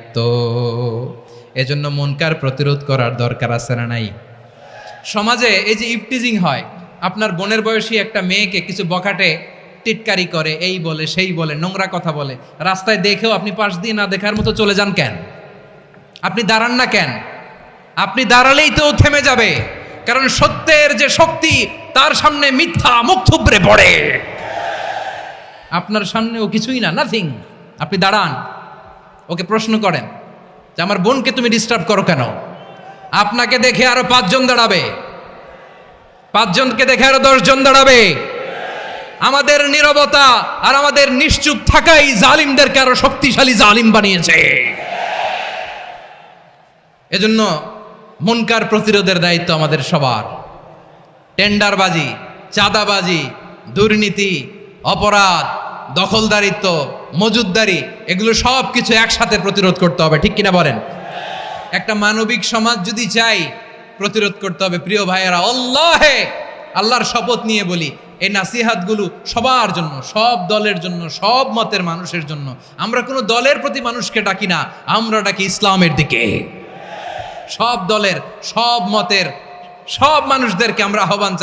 দায়িত্ব। এজন্য মনকার প্রতিরোধ করার দরকার আছে না নাই? সমাজে এই যে ইফটিজিং হয়, আপনার বোনের বয়সী একটা মেয়েকে কিছু বখাটে, টিটকারি করে, এই বলে, সেই বলে, নোংরা কথা বলে, রাস্তায় দেখেও আপনি পাশ দিয়ে না দেখার মতো চলে যান কেন? আপনি দাঁড়ান না কেন? আপনি দাঁড়ালেই তো থেমে যাবে, কারণ সত্যের যে শক্তি, তার সামনে মিথ্যা মুখ থুবড়ে পড়ে। আপনার সামনেও কিছুই না নাথিং আপনি দাঁড়ান। ওকে প্রশ্ন করেন যে, আমার বোনকে তুমি ডিস্টার্ব করো কেন? আপনাকে দেখে আরও পাঁচজন দাঁড়াবে। পাঁচজনকে দেখে আরও দশজন দাঁড়াবে। আমাদের নীরবতা আর আমাদের নিশ্চুপ থাকাই জালিমদেরকে আরও শক্তিশালী জালিম বানিয়েছে। এজন্য মনকার প্রতিরোধের দায়িত্ব আমাদের সবার। টেন্ডারবাজি, চাঁদাবাজি, দুর্নীতি, অপরাধ দখলদারিত্ব, মজুদদারি, এগুলো সব কিছু একসাথে প্রতিরোধ করতে হবে, ঠিক কিনা বলেন? একটা মানবিক সমাজ যদি চাই প্রতিরোধ করতে হবে, প্রিয় ভাইয়েরা, আল্লাহে! আল্লাহর শপথ নিয়ে বলি, এই নাসিহাতগুলো সবার জন্য, সব দলের জন্য, সব মতের মানুষের জন্য। আমরা কোনো দলের প্রতি মানুষকে ডাকি না, আমরা ডাকি ইসলামের দিকে। সব দলের, সব মতের, সব মানুষদেরকে আমরা আহ্বান।